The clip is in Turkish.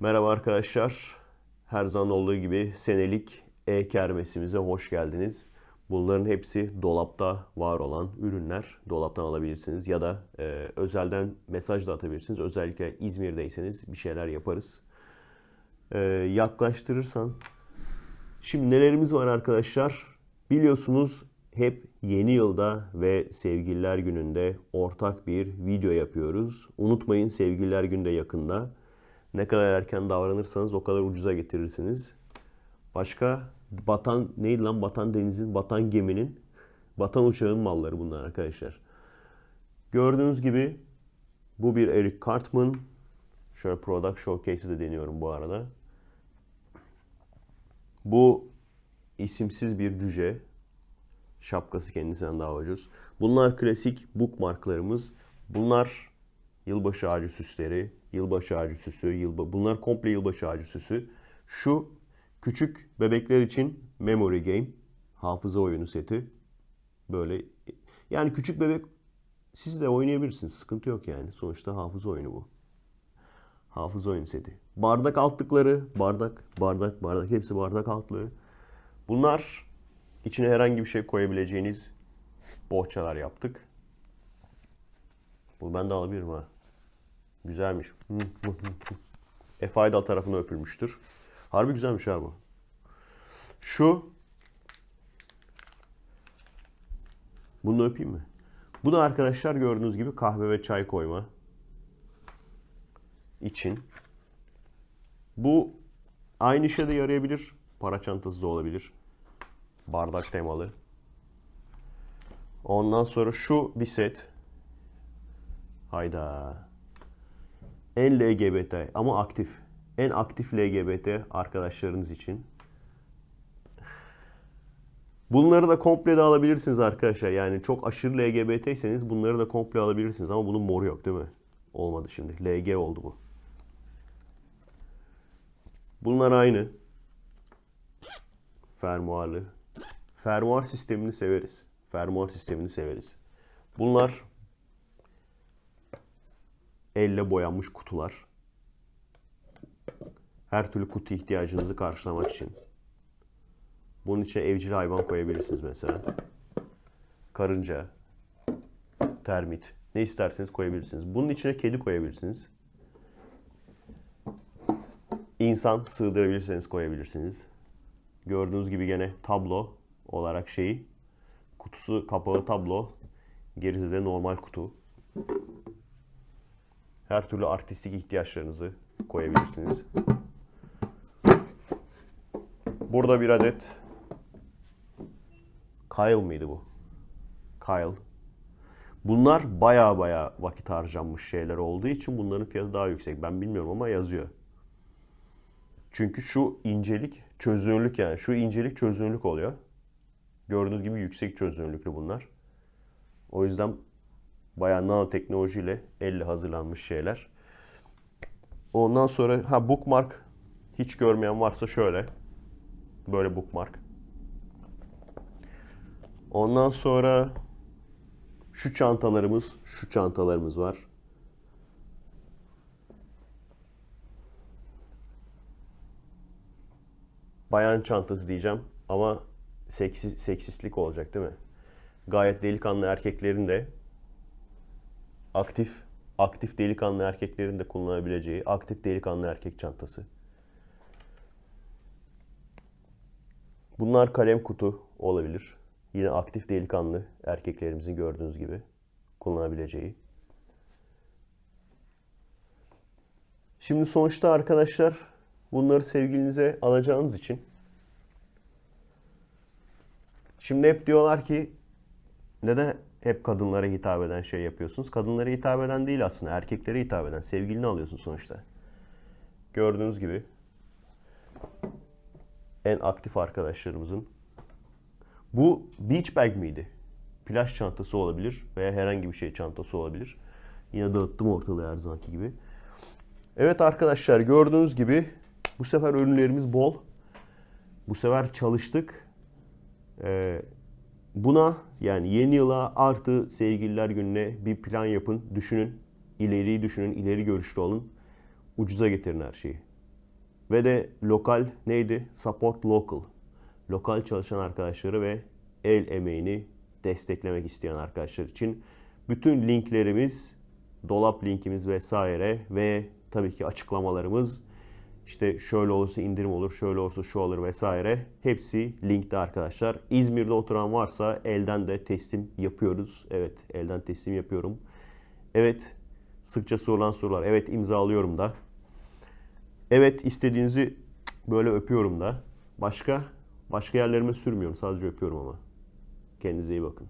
Merhaba arkadaşlar. Her zaman olduğu gibi senelik e-kermesimize hoş geldiniz. Bunların hepsi dolapta var olan ürünler. Dolaptan alabilirsiniz ya da e, özelden mesaj da atabilirsiniz. Özellikle İzmir'deyseniz bir şeyler yaparız. E, yaklaştırırsan. Şimdi nelerimiz var arkadaşlar? Biliyorsunuz hep yeni yılda ve sevgililer gününde ortak bir video yapıyoruz. Unutmayın sevgililer günü de yakında. Ne kadar erken davranırsanız o kadar ucuza getirirsiniz. Başka batan neydi lan batan denizin batan geminin batan uçağın malları bunlar arkadaşlar. Gördüğünüz gibi bu bir Eric Cartman. Şöyle Product Showcase'i de deniyorum bu arada. Bu isimsiz bir cüce. Şapkası kendisinden daha ucuz. Bunlar klasik bookmarklarımız. Bunlar yılbaşı ağacı süsleri, yılbaşı ağacı süsü, yılba bunlar komple yılbaşı ağacı süsü. Şu küçük bebekler için memory game, hafıza oyunu seti. Böyle yani küçük bebek siz de oynayabilirsiniz. Sıkıntı yok yani. Sonuçta hafıza oyunu bu. Hafıza oyunu seti. Bardak altlıkları, bardak, bardak, bardak hepsi bardak altlığı. Bunlar içine herhangi bir şey koyabileceğiniz bohçalar yaptık. Bu ben de alabilirim ha. Güzelmiş. Efe Aydal tarafına öpülmüştür. Harbi güzelmiş ha bu. Şu. Bunu öpeyim mi? Bu da arkadaşlar gördüğünüz gibi kahve ve çay koyma için. Bu aynı işe de yarayabilir. Para çantası da olabilir. Bardak temalı. Ondan sonra şu bir set. Hayda. En LGBT ama aktif. En aktif LGBT arkadaşlarınız için. Bunları da komple de alabilirsiniz arkadaşlar. Yani çok aşırı LGBT'yseniz bunları da komple alabilirsiniz. Ama bunun moru yok değil mi? Olmadı şimdi. LG oldu bu. Bunlar aynı. Fermuarlı. Fermuar sistemini severiz. Fermuar sistemini severiz. Bunlar elle boyanmış kutular. Her türlü kutu ihtiyacınızı karşılamak için. Bunun içine evcil hayvan koyabilirsiniz mesela. Karınca, termit, ne isterseniz koyabilirsiniz. Bunun içine kedi koyabilirsiniz. İnsan sığdırabilirseniz koyabilirsiniz. Gördüğünüz gibi gene tablo olarak şeyi kutusu kapağı tablo gerisi de normal kutu. Her türlü artistik ihtiyaçlarınızı koyabilirsiniz. Burada bir adet Kyle mıydı bu? Kyle. Bunlar baya baya vakit harcanmış şeyler olduğu için bunların fiyatı daha yüksek. Ben bilmiyorum ama yazıyor. Çünkü şu incelik çözünürlük yani. Şu incelik çözünürlük oluyor. Gördüğünüz gibi yüksek çözünürlüklü bunlar. O yüzden bayağı nanoteknolojiyle elle hazırlanmış şeyler. Ondan sonra ha bookmark hiç görmeyen varsa şöyle. Böyle bookmark. Ondan sonra şu çantalarımız, şu çantalarımız var. Bayan çantası diyeceğim ama seksi, seksistlik olacak değil mi? Gayet delikanlı erkeklerin de aktif aktif delikanlı erkeklerin de kullanabileceği aktif delikanlı erkek çantası. Bunlar kalem kutu olabilir. Yine aktif delikanlı erkeklerimizin gördüğünüz gibi kullanabileceği. Şimdi sonuçta arkadaşlar bunları sevgilinize alacağınız için şimdi hep diyorlar ki neden hep kadınlara hitap eden şey yapıyorsunuz? Kadınlara hitap eden değil aslında erkeklere hitap eden. Sevgilini alıyorsun sonuçta. Gördüğünüz gibi en aktif arkadaşlarımızın bu beach bag miydi? Plaj çantası olabilir veya herhangi bir şey çantası olabilir. Yine dağıttım ortalığı her zamanki gibi. Evet arkadaşlar gördüğünüz gibi bu sefer ürünlerimiz bol. Bu sefer çalıştık. Ee, buna yani yeni yıla artı sevgililer gününe bir plan yapın. Düşünün. ileriyi düşünün. ileri görüşlü olun. Ucuza getirin her şeyi. Ve de lokal neydi? Support local. Lokal çalışan arkadaşları ve el emeğini desteklemek isteyen arkadaşlar için bütün linklerimiz, dolap linkimiz vesaire ve tabii ki açıklamalarımız işte şöyle olursa indirim olur, şöyle olursa şu olur vesaire. Hepsi linkte arkadaşlar. İzmir'de oturan varsa elden de teslim yapıyoruz. Evet, elden teslim yapıyorum. Evet, sıkça sorulan sorular. Evet, imzalıyorum da. Evet, istediğinizi böyle öpüyorum da. Başka başka yerlerime sürmüyorum. Sadece öpüyorum ama. Kendinize iyi bakın.